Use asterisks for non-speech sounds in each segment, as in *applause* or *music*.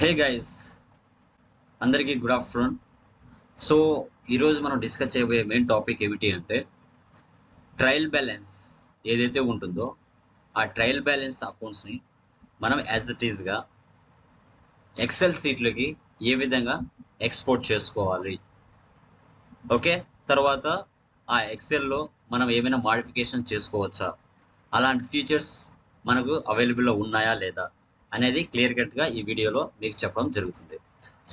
హే guys అందరికీ good afternoon. So ఈరోజు మనం డిస్కస్ చేయబోయే మెయిన్ టాపిక్ ఏమిటి అంటే ట్రయల్ బ్యాలెన్స్ ఏదైతే ఉంటుందో ఆ ట్రయల్ బ్యాలెన్స్ అకౌంట్స్ని మనం యాజ్ ఇట్ ఈస్గా ఎక్సెల్ సీట్లకి ఏ విధంగా ఎక్స్పోర్ట్ చేసుకోవాలి. ఓకే? తర్వాత ఆ ఎక్సెల్లో మనం ఏమైనా మాడిఫికేషన్ చేసుకోవచ్చా? అలాంటి ఫీచర్స్ మనకు అవైలబుల్లో ఉన్నాయా లేదా? అనేది క్లియర్ కట్గా ఈ వీడియోలో మీకు చెప్పడం జరుగుతుంది.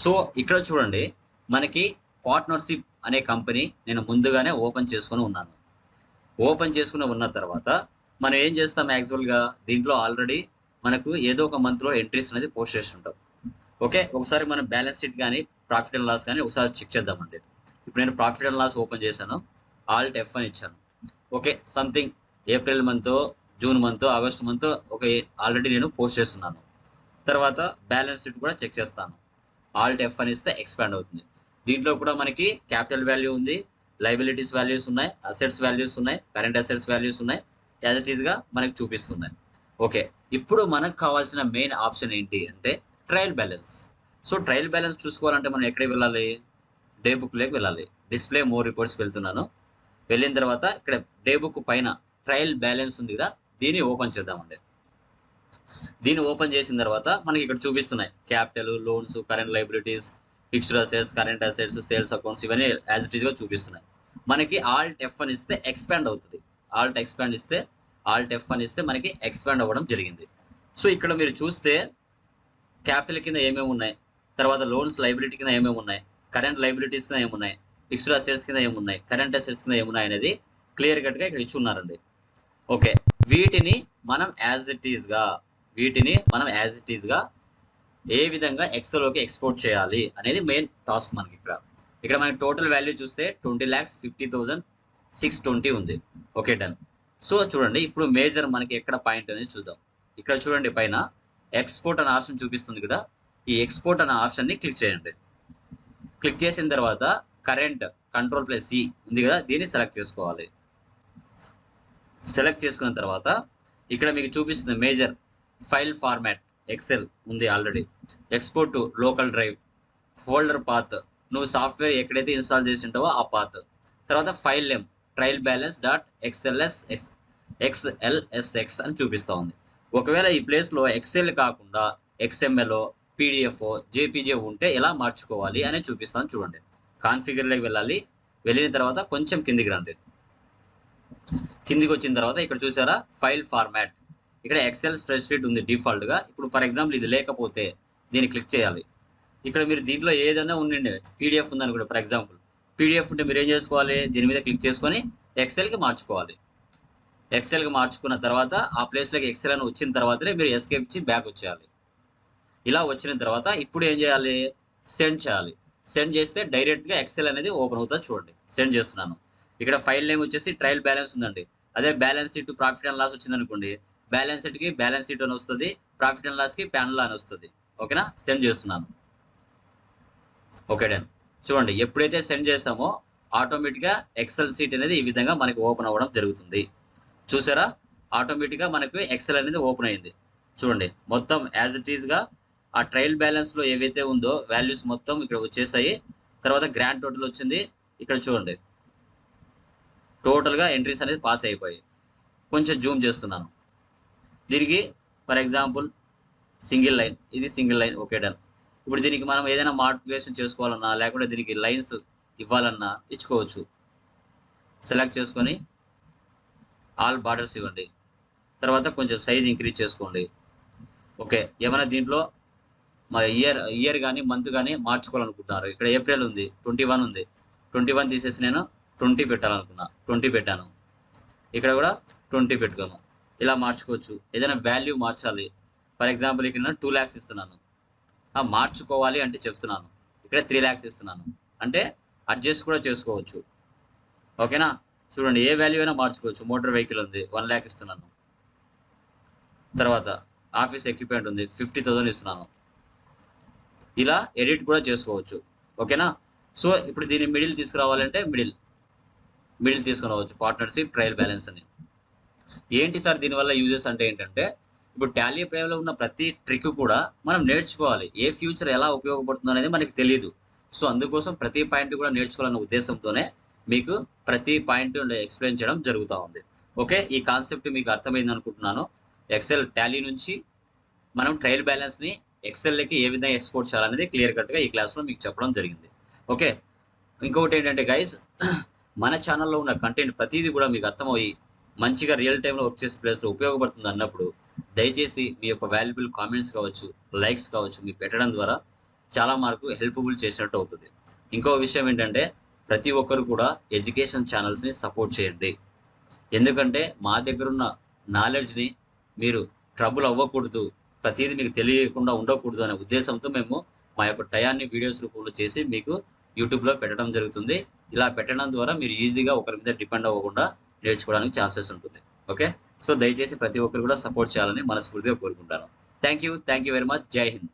సో ఇక్కడ చూడండి మనకి పార్ట్నర్షిప్ అనే కంపెనీ నేను ముందుగానే ఓపెన్ చేసుకుని ఉన్నాను. ఓపెన్ చేసుకుని ఉన్న తర్వాత మనం ఏం చేస్తాం యాక్చువల్గా దీంట్లో ఆల్రెడీ మనకు ఏదో ఒక మంత్లో ఎంట్రీస్ అనేది పోస్ట్ చేసి ఉంటాం ఓకే ఒకసారి మనం బ్యాలెన్స్ షీట్ కానీ ప్రాఫిట్ అండ్ లాస్ కానీ ఒకసారి చెక్ చేద్దామండి. ఇప్పుడు నేను ప్రాఫిట్ అండ్ లాస్ ఓపెన్ చేశాను ఆల్ట్ ఎఫ్ అని ఇచ్చాను. Okay something April month June month August month ఒక ఆల్రెడీ నేను పోస్ట్ చేస్తున్నాను. తర్వాత బ్యాలెన్స్ షీట్ కూడా చెక్ చేస్తాను. ఆల్ట్ ఎఫ్ అని ఇస్తే ఎక్స్పాండ్ అవుతుంది. దీంట్లో కూడా మనకి క్యాపిటల్ వాల్యూ ఉంది లైబిలిటీస్ వాల్యూస్ ఉన్నాయి అసెట్స్ వాల్యూస్ ఉన్నాయి current assets values as it it ఈస్గా మనకి చూపిస్తున్నాయి. ఓకే ఇప్పుడు మనకు కావాల్సిన మెయిన్ ఆప్షన్ ఏంటి అంటే trial balance so trial balance చూసుకోవాలంటే మనం ఎక్కడికి వెళ్ళాలి? డే బుక్లోకి వెళ్ళాలి. డిస్ప్లే మోర్ రిపోర్ట్స్కి వెళ్తున్నాను. వెళ్ళిన తర్వాత ఇక్కడ డే బుక్ పైన ట్రయల్ బ్యాలెన్స్ ఉంది కదా దీన్ని ఓపెన్ చేద్దామండి. దీన్ని ఓపెన్ చేసిన తర్వాత మనకి ఇక్కడ చూపిస్తున్నాయి. Capital loans current liabilities fixed assets current assets sales accounts ఇవన్నీ యాజ్ ఇట్ ఈస్గా చూపిస్తున్నాయి. మనకి ఆల్ట్ ఎఫ్ అని ఇస్తే ఎక్స్పాండ్ అవుతుంది. ఆల్ట్ ఎక్స్పాండ్ ఇస్తే ఆల్ట్ ఎఫ్ అని ఇస్తే మనకి ఎక్స్పాండ్ అవ్వడం జరిగింది. సో ఇక్కడ మీరు చూస్తే క్యాపిటల్ కింద ఏమేమి ఉన్నాయి? తర్వాత లోన్స్ లైబిలిటీ కింద ఏమేమి ఉన్నాయి? కరెంట్ లైబిలిటీస్ కింద ఏమున్నాయి ఫిక్స్డ్ అసెట్స్ కింద ఏమున్నాయి కరెంట్ అసెట్స్ కింద ఏమున్నాయి అనేది క్లియర్ కట్గా ఇక్కడ ఇచ్చి ఉన్నారండి. ఓకే. వీటిని మనం యాజ్ ఇట్ ఈస్గా వీటిని మనం యాజ్ ఇట్ ఈస్గా ఏ విధంగా ఎక్సెల్లోకి ఎక్స్పోర్ట్ చేయాలి అనేది మెయిన్ టాస్క్ మనకి ఇక్కడ. ఇక్కడ మనకి టోటల్ వాల్యూ చూస్తే twenty lakhs fifty thousand six twenty ఉంది. ఓకే డన్ సో చూడండి ఇప్పుడు మేజర్ మనకి ఎక్కడ పాయింట్ అనేది చూద్దాం. ఇక్కడ చూడండి పైన ఎక్స్పోర్ట్ అనే ఆప్షన్ చూపిస్తుంది కదా. ఈ ఎక్స్పోర్ట్ అనే ఆప్షన్ని క్లిక్ చేయండి. క్లిక్ చేసిన తర్వాత కరెంట్ కంట్రోల్ ప్లస్ సి ఉంది కదా దీన్ని సెలెక్ట్ చేసుకోవాలి. సెలెక్ట్ చేసుకున్న తర్వాత ఇక్కడ మీకు చూపిస్తుంది మేజర్ ఫైల్ ఫార్మాట్ ఎక్సెల్ ఉంది already export to local drive folder path నువ్వు సాఫ్ట్వేర్ ఎక్కడైతే ఇన్స్టాల్ చేసి ఉంటావో ఆ పాత్ తర్వాత file name trial balance dot X L S X X L S X అని చూపిస్తూ ఉంది. ఒకవేళ ఈ ప్లేస్లో ఎక్సెల్ కాకుండా ఎక్స్ఎంఎల్ పీడిఎఫ్ జేపీజే ఉంటే ఎలా మార్చుకోవాలి అని చూపిస్తాను చూడండి. కాన్ఫిగర్లోకి వెళ్ళాలి. వెళ్ళిన తర్వాత కొంచెం కిందికి రండి. కిందికి వచ్చిన తర్వాత ఇక్కడ చూసారా? ఫైల్ ఫార్మాట్ ఇక్కడ ఎక్సెల్ స్ప్రెడ్షీట్ ఉంది డిఫాల్ట్గా ఇప్పుడు ఫర్ ఎగ్జాంపుల్ ఇది లేకపోతే దీన్ని క్లిక్ చేయాలి. ఇక్కడ మీరు దీంట్లో ఏదైనా ఉండండి పీడిఎఫ్ ఉందనుకోండి ఫర్ ఎగ్జాంపుల్ పీడిఎఫ్ ఉంటే మీరు ఏం చేసుకోవాలి? దీని మీద క్లిక్ చేసుకొని ఎక్సెల్కి మార్చుకోవాలి. ఎక్సెల్కి మార్చుకున్న తర్వాత ఆ ప్లేస్లోకి ఎక్సెల్ అని వచ్చిన తర్వాతనే మీరు ఎస్కేప్ ఇచ్చి బ్యాక్ వచ్చేయాలి. ఇలా వచ్చిన తర్వాత ఇప్పుడు ఏం చేయాలి? సెండ్ చేయాలి. సెండ్ చేస్తే డైరెక్ట్గా ఎక్సెల్ అనేది ఓపెన్ అవుతుంది చూడండి. సెండ్ చేస్తున్నాను. ఇక్కడ ఫైల్ నేమ్ వచ్చేసి ట్రయల్ బ్యాలెన్స్ ఉందండి. అదే balance sheet profit and loss వచ్చింది అనుకోండి బ్యాలెన్స్ షీట్కి బ్యాలెన్స్ షీట్ అని వస్తుంది ప్రాఫిట్ అండ్ లాస్కి ప్యానల్ అని వస్తుంది. ఓకేనా? సెండ్ చేస్తున్నాను. Okay done. చూడండి ఎప్పుడైతే సెండ్ చేసామో ఆటోమేటిక్గా ఎక్సెల్ సీట్ అనేది ఈ విధంగా మనకి ఓపెన్ అవ్వడం జరుగుతుంది. చూసారా? ఆటోమేటిక్గా మనకు ఎక్సెల్ అనేది ఓపెన్ అయింది. చూడండి మొత్తం యాజ్ ఇట్ ఈస్గా ఆ ట్రయల్ బ్యాలెన్స్లో ఏవైతే ఉందో వాల్యూస్ మొత్తం ఇక్కడ వచ్చేసాయి. తర్వాత గ్రాండ్ టోటల్ వచ్చింది. ఇక్కడ చూడండి టోటల్గా ఎంట్రీస్ అనేది పాస్ అయిపోయాయి. కొంచెం జూమ్ చేస్తున్నాను. దీనికి ఫర్ ఎగ్జాంపుల్ సింగిల్ లైన్ ఇది సింగిల్ లైన్ ఓకే డన్ ఇప్పుడు దీనికి మనం ఏదైనా మాడిఫికేషన్ చేసుకోవాలన్నా లేకుంటే దీనికి లైన్స్ ఇవ్వాలన్నా ఇచ్చుకోవచ్చు. సెలెక్ట్ చేసుకొని ఆల్ బార్డర్స్ ఇవ్వండి. తర్వాత కొంచెం సైజ్ ఇంక్రీజ్ చేసుకోండి. ఓకే ఏమైనా దీంట్లో మా ఇయర్ ఇయర్ కానీ మంత్ కానీ మార్చుకోవాలనుకుంటున్నారు. ఇక్కడ ఏప్రిల్ ఉంది ట్వంటీ వన్ ఉంది. ట్వంటీ వన్ తీసేసి నేను ట్వంటీ పెట్టాలనుకున్నా. ట్వంటీ పెట్టాను. ఇక్కడ కూడా ట్వంటీ పెట్టుకోను ఇలా మార్చుకోవచ్చు. ఏదైనా వాల్యూ మార్చాలి. ఫర్ ఎగ్జాంపుల్ ఇక్కడ టూ ల్యాక్స్ ఇస్తున్నాను. మార్చుకోవాలి అంటే చెప్తున్నాను. ఇక్కడ త్రీ ల్యాక్స్ ఇస్తున్నాను. అంటే అడ్జస్ట్ కూడా చేసుకోవచ్చు. ఓకేనా చూడండి ఏ వాల్యూ అయినా మార్చుకోవచ్చు. మోటార్ వెహికల్ ఉంది వన్ ల్యాక్ ఇస్తున్నాను. తర్వాత ఆఫీస్ ఎక్విప్మెంట్ ఉంది ఫిఫ్టీ థౌసండ్ ఇస్తున్నాను. ఇలా ఎడిట్ కూడా చేసుకోవచ్చు. ఓకేనా సో ఇప్పుడు దీన్ని మిడిల్ తీసుకురావాలంటే మిడిల్ మిడిల్ తీసుకురావచ్చు. పార్ట్నర్షిప్ ట్రయల్ బ్యాలెన్స్ అని. ఏంటి సార్ దీనివల్ల యూజెస్ అంటే ఏంటంటే ఇప్పుడు టాలీ ప్రైవ్లో ఉన్న ప్రతి ట్రిక్ కూడా మనం నేర్చుకోవాలి. ఏ ఫ్యూచర్ ఎలా ఉపయోగపడుతుందో అనేది మనకి తెలియదు సో అందుకోసం ప్రతి పాయింట్ కూడా నేర్చుకోవాలన్న ఉద్దేశంతోనే మీకు ప్రతి పాయింట్ ఎక్స్ప్లెయిన్ చేయడం జరుగుతూ ఉంది. ఓకే ఈ కాన్సెప్ట్ మీకు అర్థమైంది అనుకుంటున్నాను. ఎక్సెల్ టాలీ నుంచి మనం ట్రయల్ బ్యాలెన్స్ని ఎక్సెల్లోకి ఏ విధంగా ఎక్స్పోర్ట్ చేయాలనేది క్లియర్ కట్గా ఈ క్లాస్లో మీకు చెప్పడం జరిగింది. ఓకే ఇంకొకటి ఏంటంటే గైజ్ *clears throat* మన ఛానల్లో ఉన్న కంటెంట్ ప్రతిదీ కూడా మీకు అర్థమయ్యి మంచిగా రియల్ టైంలో వర్క్ చేసే ప్లేస్లో ఉపయోగపడుతుంది అన్నప్పుడు దయచేసి మీ యొక్క వాల్యుబుల్ కామెంట్స్ కావచ్చు లైక్స్ కావచ్చు మీరు పెట్టడం ద్వారా చాలా మార్కు హెల్ప్ఫుల్ చేసినట్టు అవుతుంది. ఇంకో విషయం ఏంటంటే ప్రతి ఒక్కరు కూడా ఎడ్యుకేషన్ ఛానల్స్ని సపోర్ట్ చేయండి. ఎందుకంటే మా దగ్గర ఉన్న నాలెడ్జ్ని మీరు ట్రబుల్ అవ్వకూడదు ప్రతిదీ మీకు తెలియకుండా ఉండకూడదు అనే ఉద్దేశంతో మేము మా యొక్క టయాన్ని వీడియోస్ రూపంలో చేసి మీకు యూట్యూబ్లో పెట్టడం జరుగుతుంది. ఇలా పెట్టడం ద్వారా మీరు ఈజీగా ఒకరి మీద డిపెండ్ అవ్వకుండా నేర్చుకోవడానికి ఛాన్సెస్ ఉంటుంది. ఓకే? సో దయచేసి ప్రతి ఒక్కరు కూడా సపోర్ట్ చేయాలని మనస్ఫూర్తిగా కోరుకుంటాను. Thank you thank you very much. జై హింద్.